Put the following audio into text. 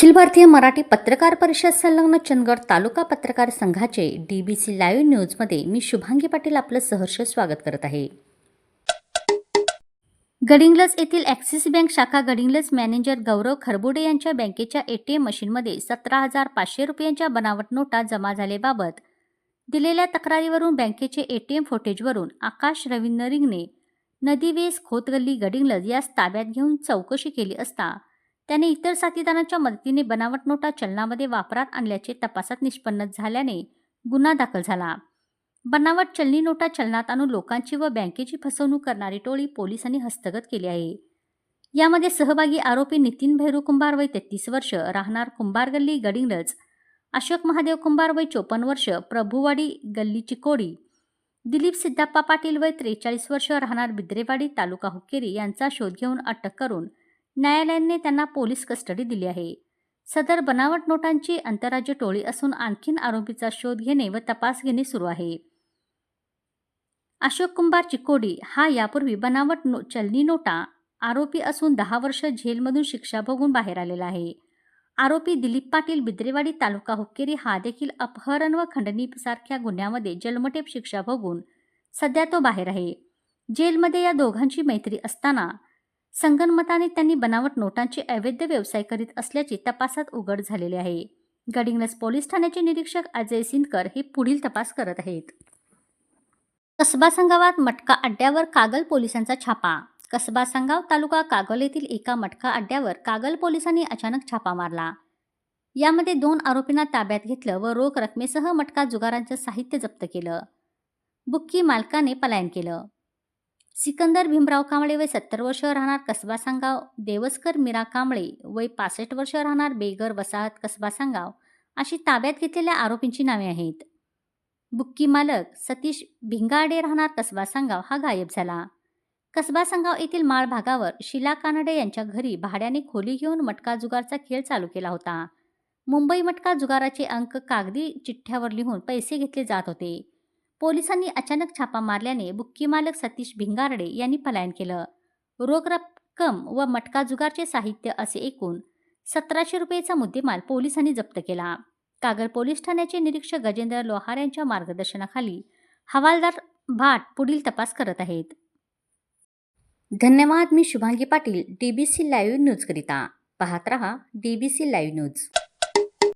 अखिल भारतीय मराठी पत्रकार परिषद संलग्न चंदगड तालुका पत्रकार संघाचे डी बी सी लाईव्ह न्यूजमध्ये मी शुभांगी पाटील आपलं सहर्ष स्वागत करत आहे. गडिंग्लज येथील ॲक्सिस बँक शाखा गडिंग्लज मॅनेजर गौरव खरबुडे यांच्या बँकेच्या ए टी एम मशीनमध्ये सतरा हजार पाचशे रुपयांच्या बनावट नोटा जमा झाल्याबाबत दिलेल्या तक्रारीवरून बँकेचे ए टी एम फुटेजवरून आकाश रवींद्र रिंगणे नदीवेस खोतगल्ली गडिंग्लज यास ताब्यात घेऊन चौकशी केली असता त्याने इतर साथीदारांच्या मदतीने बनावट नोटा चलनामध्ये वापरात आणल्याचे तपासात निष्पन्न झाल्याने गुन्हा दाखल झाला. बनावट चलनी नोटा चलनात आणून लोकांची व बँकेची फसवणूक करणारी टोळी पोलिसांनी हस्तगत केली आहे. यामध्ये सहभागी आरोपी नितीन भैरू कुंभार वय तेहतीस वर्ष राहणार कुंभार गल्ली गडिंग्लज अशोक महादेव कुंभार वय चोपन्न वर्ष प्रभुवाडी गल्ली चिकोडी दिलीप सिद्धप्पा पाटील वय त्रेचाळीस वर्ष राहणार बिद्रेवाडी तालुका हुक्केरी यांचा शोध घेऊन अटक करून न्यायालयाने त्यांना पोलीस कस्टडी दिली आहे. सदर बनावट नोटांची आंतरराज्य टोळी असून आणखीन आरोपीचा शोध घेणे व तपास घेणे सुरू आहे. अशोक कुंभार चिकोडी हा यापूर्वी बनावट नो चलनी नोटा आरोपी असून दहा वर्ष जेलमधून शिक्षा भोगून बाहेर आलेला आहे. आरोपी दिलीप पाटील बिद्रेवाडी तालुका हुक्केरी हा देखील अपहरण व खंडणीसारख्या गुन्ह्यामध्ये जन्मठेप शिक्षा भोगून सध्या तो बाहेर आहे. जेलमध्ये या दोघांची मैत्री असताना संगनमताने त्यांनी बनावट नोटांचे अवैध व्यवसाय करीत असल्याचे तपासात उघड झालेले आहे. गडिंग्लज पोलीस ठाण्याचे निरीक्षक अजय सिंदकर हे पुढील तपास करत आहेत. कसबा संगावात मटका अड्ड्यावर कागल पोलिसांचा छापा. कसबा संगाव तालुका कागल येथील एका मटका अड्ड्यावर कागल पोलिसांनी अचानक छापा मारला. यामध्ये दोन आरोपींना ताब्यात घेतलं व रोख रकमेसह मटका जुगारांचं साहित्य जप्त केलं. बुक्की मालकाने पलायन केलं. सिकंदर भीमराव कांबळे वय सत्तर वर्ष राहणार कसबा सांगाव. देवस्कर मीरा कांबळे वय पासष्ट वर्ष राहणार बेगर वसाहत कसबा सांगाव. अशी ताब्यात घेतलेल्या आरोपींची नावे आहेत. बुक्की मालक सतीश भिंगाडे राहणार कसबा सांगाव हा गायब झाला. कसबा सांगाव येथील माळ भागावर शिला कानडे यांच्या घरी भाड्याने खोली घेऊन मटका जुगारचा खेळ चालू केला होता. मुंबई मटका जुगाराचे अंक कागदी चिठ्ठ्यावर लिहून पैसे घेतले जात होते. पोलिसांनी अचानक छापा मारल्याने बुक्की मालक सतीश भिंगारडे यांनी पलायन केलं. रोख रक्कम व मटका जुगारचे साहित्य असे एकूण सतराशे रुपयेचा मुद्देमाल पोलिसांनी जप्त केला. कागल पोलीस ठाण्याचे निरीक्षक गजेंद्र लोहार यांच्या मार्गदर्शनाखाली हवालदार भाट पुढील तपास करत आहेत. धन्यवाद मी Shubhangi Patil D B C live न्यूजकरिता पाहत रहा D B C live news